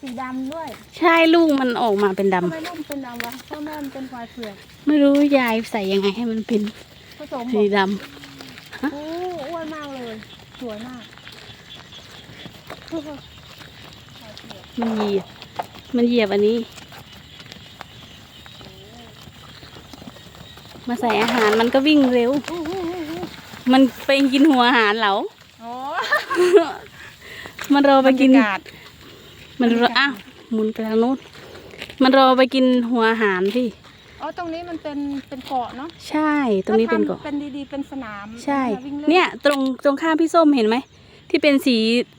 สีดำด้วยใช่ลูกมันออกมาเป็นดำทำไมลูกมันเป็นดำวะพ่อแม่มันเป็นควายเผือกไม่รู้ยายใส่ยังไงให้มันเป็นผสมบสีอกดโอ้อ้วนมากเลย สวยมากำมันเหยียบมันเหยียบอันนี้ มาใส่อาหารมันก็วิ่งเร็ว มันไปกินหัวอาหารเหลาโอ้มันรอไปกินบรรยากาศ มันรบรอรยากาศอ้าวหมุนไปทางนู้นมันรอไปกินหัวอาหารพี่ อ๋อ ตรงนี้มันเป็น เป็นเกาะเนาะใช่ ตรงนี้เป็นเกาะถ้าทำเป็นดีๆ เป็นสนามใช่วิ่งล่เนี่ยตรงตรงข้ามพี่ส้มเห็นไหม ที่เป็นสี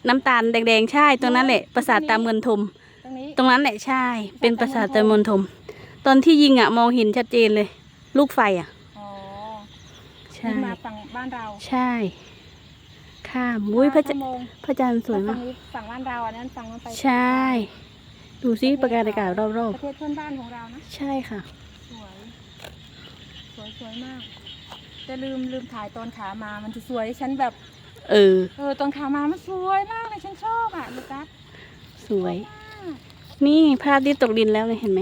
น้ำตาลแดงๆ ใช่ ตรงนั้นแหละ ปราสาทตามเงินทม ตรงนี้ ตรงนั้นแหละใช่ เป็นปราสาทตามเงินทม ตอนที่ยิงอะมองเห็นชัดเจนเลย ลูกไฟอะ อ๋อใช่วิ่งมาฝั่งบ้านเรา ใช่ ข้ามอุ้ยพระจันทชั่ร์วโมงพระจันทร์สวยฝั่มางกนี้ฝั่งบ้านเราอันนั้นฝั่งนั้นไปใช่ ดูซิประกาศอากาศรอบประเทศเพื่อนบ้านของเรานะๆใช่ค่ะ สวย สวยสวยมาก จะลืมลืมถ่ายตอนขามามันจะสวยฉันแบบ เออ เออตอนขามามันสวยมากเลยฉันชอบอะลูกัสสวย นี่พระอาทิตย์ตกดินแล้วเลยเห็นไหม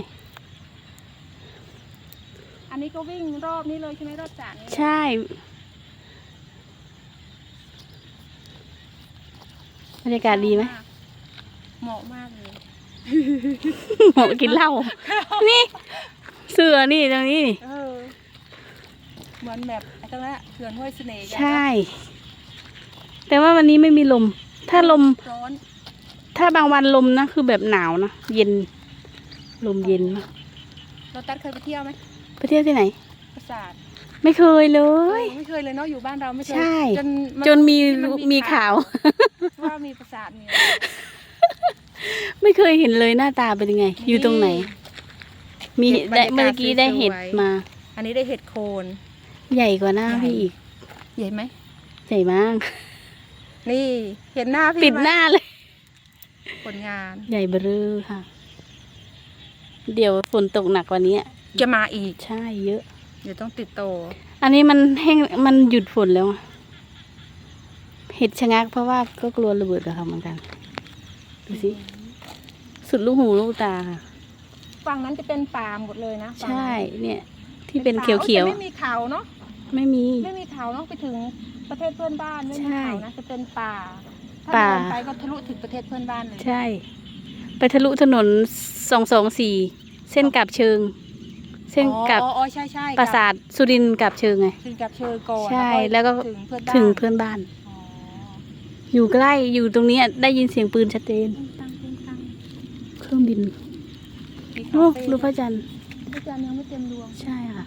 อันนี้ก็วิ่งรอบนี้เลยใช่ไหมรอบจากนี้ใช่ รรยากาศดีไหมเหมาะมากเลยหมอกินเหล้า นี่ เสือนี่ตรงนี้นี่เออ เหมือนแบบไอ้ตรงนั้นอะเขื่อนห้วยเสน่ห์ใช่ แต่ว่าวันนี้ไม่มีลม ถ้าลม ร้อนถ้าบางวันลมนะคือแบบหนาวนะ เย็น ลมเย็นมากเราตัดเคยไปเที่ยวไหมไปเที่ยวที่ไหน ปราสาทไม่เคยเลเอยอไม่เคยเลยเนาะอยู่บ้านเราไม่เคยใช่ จนนจนมีที่นมีข่าวว่ามีปราสาทมีไม่เคยเห็นเลยหน้าตาเป็นยังไง อยู่ตรงไหน มีเห็นบรรได้ยากาศเมื่อกี้ได้เห็ดสวยๆมา อันนี้ได้เห็ดโคน ใหญ่กว่าหน้าใหญ่พี่อีก ใหญ่ไหมใหญ่มาก นี่เห็นหน้าพี่ปิดไมหน้าเลย ผลงาน ใหญ่เบ้อเร่อค่ะ เดี๋ยวฝนตกหนักกว่านี้จะมาอีก ใช่เยอะ เดี๋ยวต้องติดโต อันนี้มันแห้งมันหยุดฝนแล้วอะ เห็ดชะงักเพราะว่าก็กลัวระเบิดกับเขาเหมือนกัน ดูสิ สุดลูกหูลูกตาค่ะ ฝั่งนั้นจะเป็นป่าหมดเลยนะฝั่งใช่นั้นเนี่ย ที่เป็นป่าเขียวโอ้เขียวแต่ไม่มีเขาเนาะ ไม่มี ไม่มีเขาเนาะไปถึงประเทศเพื่อนบ้านไม่มีใช่เขานะจะเป็นป่า ถ้าป่า เดินไปก็ทะลุถึงประเทศเพื่อนบ้านเลย ใช่ ไปทะลุถนนสองสองสี่เส้นกับเชิง เส้นกับอ๋ออ๋อใช่ใช่ปราสาทสุรินทร์กับเชิงไง ถึงกับเชอก่อนใช่แล้วก็ ถึงเพื่อนบ้านถึงเพื่อนบ้าน อ๋ออยู่ใกล้อยู่ตรงเนี้ยได้ยินเสียงปืนชัดเจนตุ้มตั้งตุ้มตั้งเครื่องบินมีคาโอ้เฟ่ดูพระจันทร์พระจันทร์ยังไม่เต็มดวงใช่ค่ะ